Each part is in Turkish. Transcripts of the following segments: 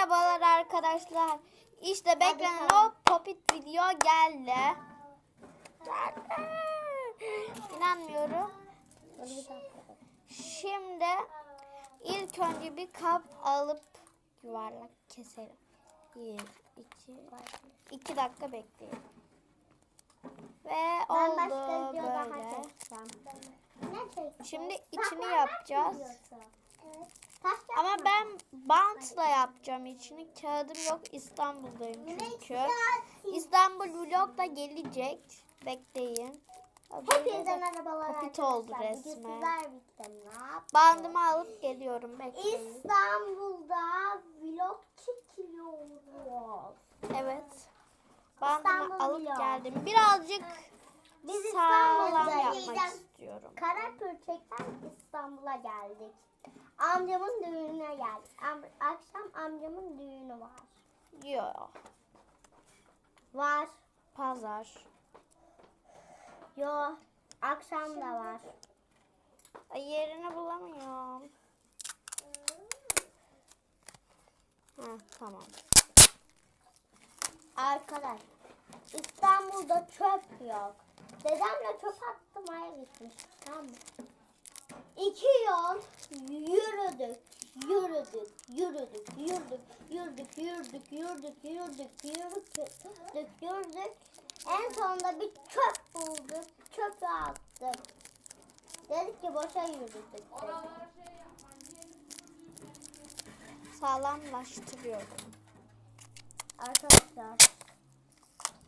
Merhabalar arkadaşlar. İşte beklenen o popit video geldi. İnanmıyorum. Şimdi ilk önce bir kap alıp yuvarlak keselim. Bir, iki, iki dakika bekleyin. Ve oldu böyle. Şimdi içini yapacağız. Taş Ama ben bantla yapacağım içini. Kağıdım yok İstanbul'dayım çünkü. İstanbul vlog da gelecek. Bekleyin. De merhabalar popit oldu resmen. Bandımı alıp geliyorum. Bekleyin. İstanbul'da vlog çekiliyoruz. Evet. Bandımı İstanbul alıp vlog. geldim. Birazcık Biz sağlam yapmak istiyorum. Karapürçek'ten İstanbul'a geldik. Amcamın düğününe geldik. Am- akşam amcamın düğünü var. Yok. Var. Pazar. Yo. Akşam da var. Ay, yerini bulamıyorum. Ha, tamam. Arkadaş. İstanbul'da çöp yok. Dedemle çöp attırmaya gitmiş. Tamam mı? İki yol yürüdük. Yürüdük, yürüdük, yürüdük, yürüdük, yürüdük, yürüdük, yürüdük, yürüdük, yürüdük. En sonunda bir çöp bulduk. Çöpü attık. Dedik ki boşa yürüdük. Sağlamlaştırıyorum. Arkadaşlar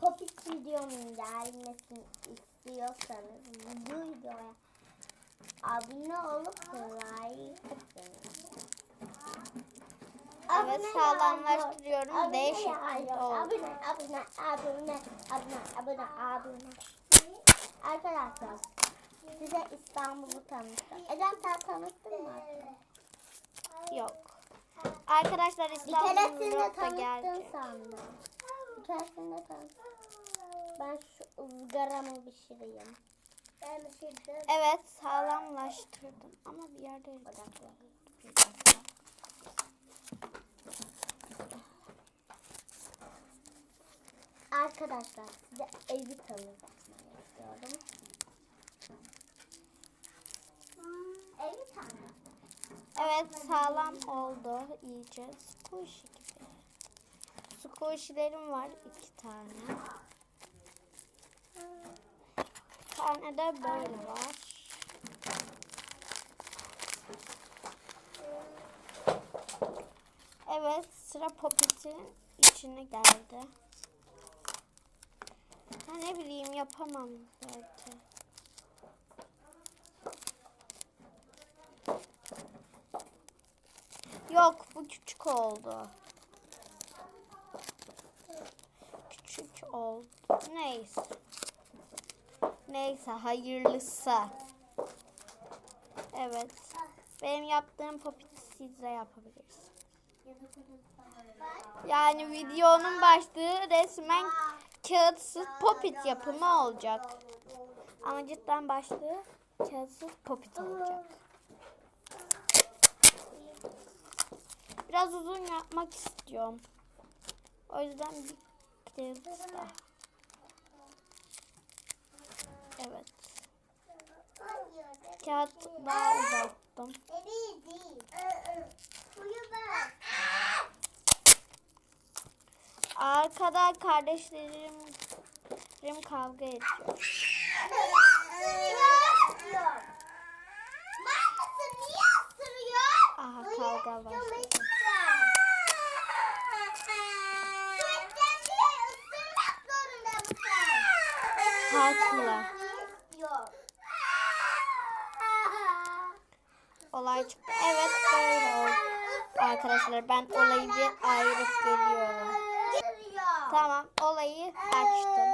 Popit videomun gelmesini istiyorsanız videoya abone olup like atın. Evet, sağlamlaştırıyorum. Değişik oldu. Abone, abone, abone, abone, abone, abone. Arkadaşlar size İstanbul'u tanıttım. Ecem sen tanıttın mı? Yok. Arkadaşlar Bir İstanbul keresinde vlogda tanıttın gelecek. sandım. Bir keresinde tanıttın. Ben şu ızgaramı pişireyim. Ben pişirdim. Evet sağlamlaştırdım ama bir yerde Arkadaşlar size evi tanıtmak istiyorum. Evi tanıtmak. Evet sağlam oldu iyice. Squishy gibi. Squishy'lerim var iki tane. Tane de böyle var. Evet sıra Popit'in içine geldi. Ha, ne bileyim yapamam belki. Yok bu küçük oldu. Küçük oldu. Neyse. Neyse hayırlısı. Evet. Benim yaptığım popiti siz de yapabilirsiniz. Yani videonun başlığı resmen kağıtsız popit yapımı olacak. Ama cidden başlığı kağıtsız popit olacak. Biraz uzun yapmak istiyorum. O yüzden bir kez daha. Evet. Kağıt daha uzattım. Arkada kardeşlerim kavga ediyor. Aha kavga var. Haklı. Olay çıktı. Evet böyle oldu. Arkadaşlar ben olayı bir ayırıp geliyorum. Tamam olayı açtım.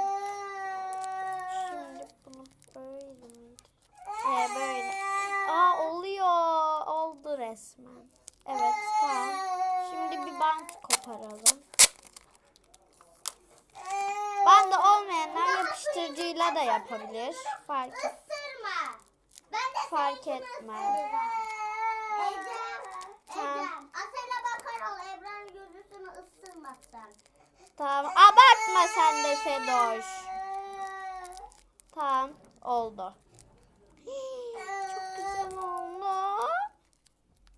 Şimdi bunu böyle miydi? Ee, böyle. Aa oluyor. Oldu resmen. Evet tamam. Şimdi bir bant koparalım. Bandı olmayanlar yapıştırıcıyla da yapabilir. Fark, Isırma. Ben de fark etmez. Tamam. Abartma sen de Sedoş. Tamam. Oldu. Çok güzel oldu.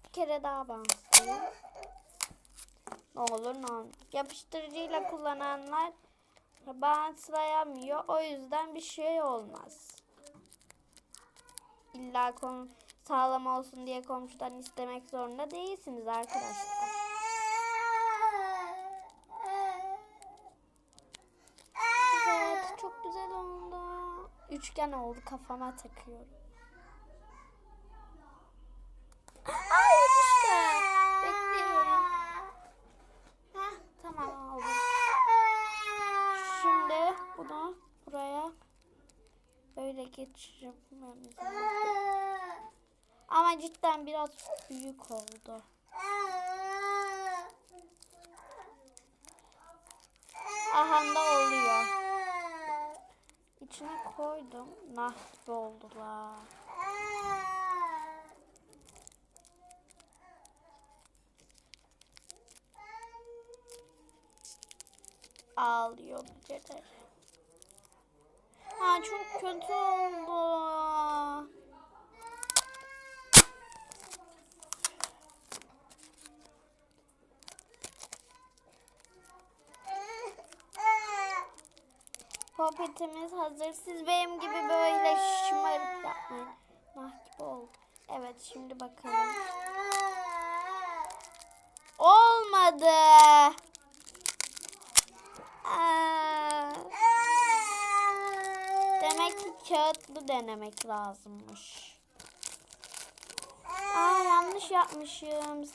Bir kere daha bantlayayım. Ne olur ne olmaz. Yapıştırıcıyla kullananlar bantlayamıyor. O yüzden bir şey olmaz. İlla sağlam olsun diye komşudan istemek zorunda değilsiniz arkadaşlar. Evet, çok güzel oldu. Üçgen oldu kafama takıyorum. Ay düştü. Bekleyin. Heh, tamam oldu. Şimdi bunu buraya böyle geçirmemiz. Ama cidden biraz büyük oldu. Aha da oluyor. İçine koydum. Nah gibi oldular. Ağlıyor geceleri. Ha çok kötü oldu. Popetimiz hazır. Siz benim gibi böyle şımarıp yapmayın. Gibi oldu. Evet şimdi bakalım. Olmadı. Demek ki kağıtlı denemek lazımmış. Aa yanlış yapmışım.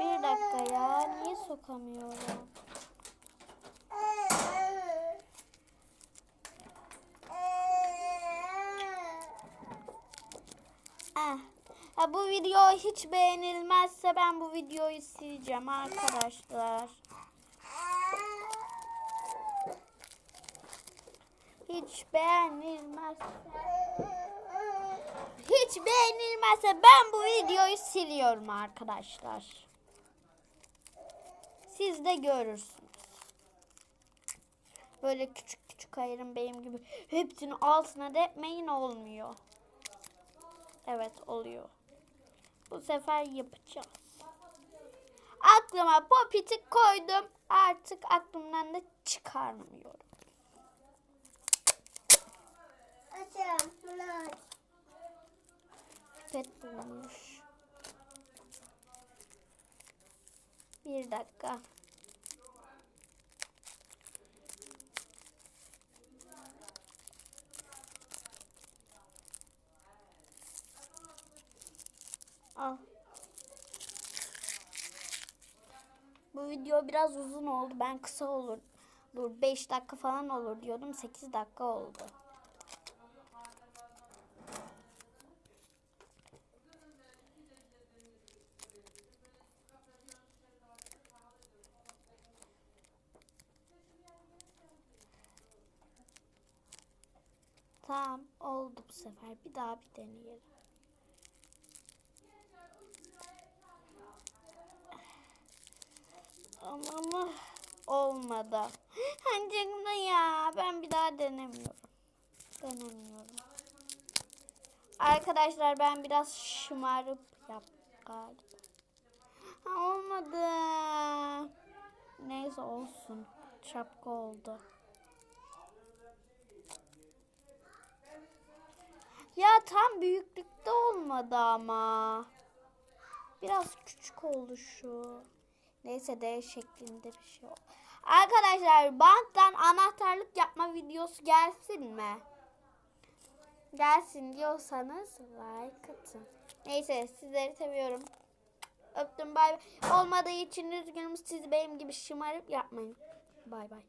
Bir dakika ya niye sokamıyorum? Ah. Ha, bu video hiç beğenilmezse ben bu videoyu sileceğim arkadaşlar. Hiç beğenilmezse hiç beğenilmezse ben bu videoyu siliyorum arkadaşlar. Siz de görürsünüz. Böyle küçük küçük ayırın benim gibi. Hepsini altına depmeyin olmuyor. Evet oluyor. Bu sefer yapacağız. Aklıma popiti koydum. Artık aklımdan da çıkarmıyorum. Pipet bulmuş. Bir dakika. Al. Bu video biraz uzun oldu. Ben kısa olur. Dur 5 dakika falan olur diyordum. 8 dakika oldu. Tamam oldu bu sefer. Bir daha bir deneyelim. Ama olmadı. Hancımda ya. Ben bir daha denemiyorum. Denemiyorum. Arkadaşlar ben biraz şımarıp yaptım galiba. Ha, olmadı. Neyse olsun. Şapka oldu. Ya tam büyüklükte olmadı ama. Biraz küçük oldu şu. Neyse D şeklinde bir şey oldu. Arkadaşlar banttan anahtarlık yapma videosu gelsin mi? Gelsin diyorsanız like atın. Neyse sizleri seviyorum. Öptüm bay bay. Olmadığı için üzgünüm. Siz benim gibi şımarıp yapmayın. Bay bay.